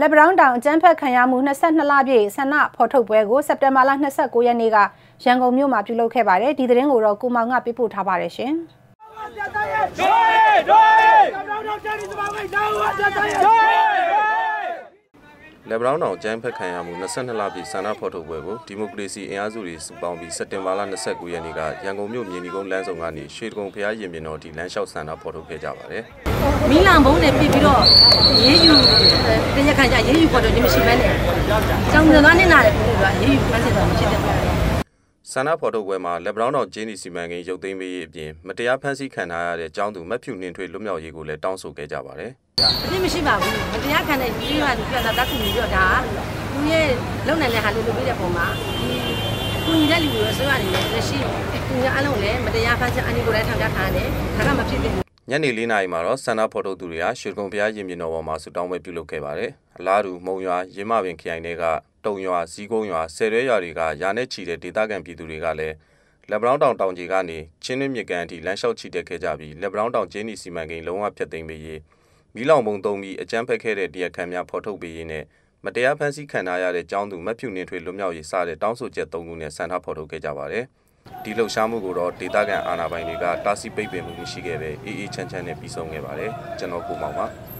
လက်ဘရောင်းတောင်အကျန်းဖက်ခံရမှု22လပြည့်ဆန္ဒဖော်ထုတ်ပွဲကိုစက်တင်ဘာလ29ရက်နေ့ကရန်ကုန်မြို့မှာပြုလုပ်ခဲ့ပါတယ်ဒီသတင်းကိုတော့ကိုမောင်ကပြပို့ထားပါတယ်ရှင်ဒွေဒွေ လက်ဘရောင်းတောင်ကျန်းဖက်ခံရမှု22လပြည့်ဆန္ဒဖော်ထုတ်ပွဲကိုဒီမိုကရေစီအင်အားစုတွေစုပေါင်းပြီးစက်တင်ဘာလ29ရက်နေ့ကရန်ကုန်မြို့မြင်းဒီကုန်းလမ်းဆောင်ကနေရွှေတကုံဖျားရင်ပြင်တော်ဒီလမ်းလျှောက်ဆန္ဒဖော်ထုတ်ခဲ့ကြပါတယ်။မီလန်ဘုံနဲ့ပြပြီးတော့ရေးယူတရားခံကြရေးယူပေါ်တော့ဒီမရှိဘဲနဲ့ကျောင်းသားနဲ့နားတယ်ပြောလို့ကရေးယူဖမ်းစစ်တော့မဖြစ်တဲ့ဘူး။ ဆန္ဒဖော်ထုတ်ပွဲမှာလက်ဘရောင်းတော်ဂျင်းနီစီမံကိန်းရုပ်သိမ်းပေးရေးအပြင်မတရားဖမ်းဆီးခံထားရတဲ့ကျောင်းသူမက်ဖြူနှင်ထွေလွတ်မြောက်ရေးကိုလည်းတောင်းဆိုခဲ့ကြပါတယ်။အပြစ်မရှိပါဘူးမတရားခံတဲ့ကြီးကသူပြတာတက်ခုပြီးတော့ဒါသူရဲ့လုံနိုင်တဲ့ဟာလေးလုပ်ပေးတဲ့ပုံမှာဒီကုညီတဲ့လူတွေဆိုရတယ်လက်ရှိသူကအလုံးလည်းမတရားဖမ်းချက်အနိကိုလည်းထောင်ချထားတယ်ဒါကမဖြစ်သင့်ဘူး ညနေ၄နာရီမှာတော့ဆန္ဒဖော်ထုတ်သူတွေကရွှေကုံဘုရားရင်ပြင်တော်ပေါ်မှာဆူတောင်းပွဲပြုလုပ်ခဲ့ပါတယ်။အလားတူမုံရွာရင်းမပင်ခရိုင်တွေကတုံရွာဇီးကုန်းရွာဆယ်ရွဲရွာတွေကရာနဲ့ချီတဲ့ဒေသခံပြည်သူတွေကလည်းလက်ဘရောင်းတောင်တောင်ကြီးကနေချင်းနှင်းမြကန်အထိလမ်းလျှောက်ချီတက်ခဲ့ကြပြီးလက်ဘရောင်းတောင်ကျင်းနီစီမံကိန်းလုံးဝဖျက်သိမ်းပေးရေးမီးလောင်ပုံသုံးပြီးအကြမ်းဖက်ခဲ့တဲ့တရားခံများဖော်ထုတ်ပေးရေးနဲ့မတရားဖမ်းဆီးခံထားရတဲ့ចောင်းသူမက်ဖြူနှင်းထွေလွတ်မြောက်ရေးစတဲ့တောင်းဆိုချက်၃ခုနဲ့ဆန္ဒဖော်ထုတ်ခဲ့ကြပါတယ်။ ဒီလှုပ်ရှားမှုကိုတော့ဒေသခံအာဏာပိုင်တွေကတားဆီးပိတ်ပင်မှုရှိခဲ့ပဲအေးအေးချမ်းချမ်းနဲ့ပြီးဆုံးခဲ့ပါတယ်။ကျွန်တော်ကိုမောင်ပါ။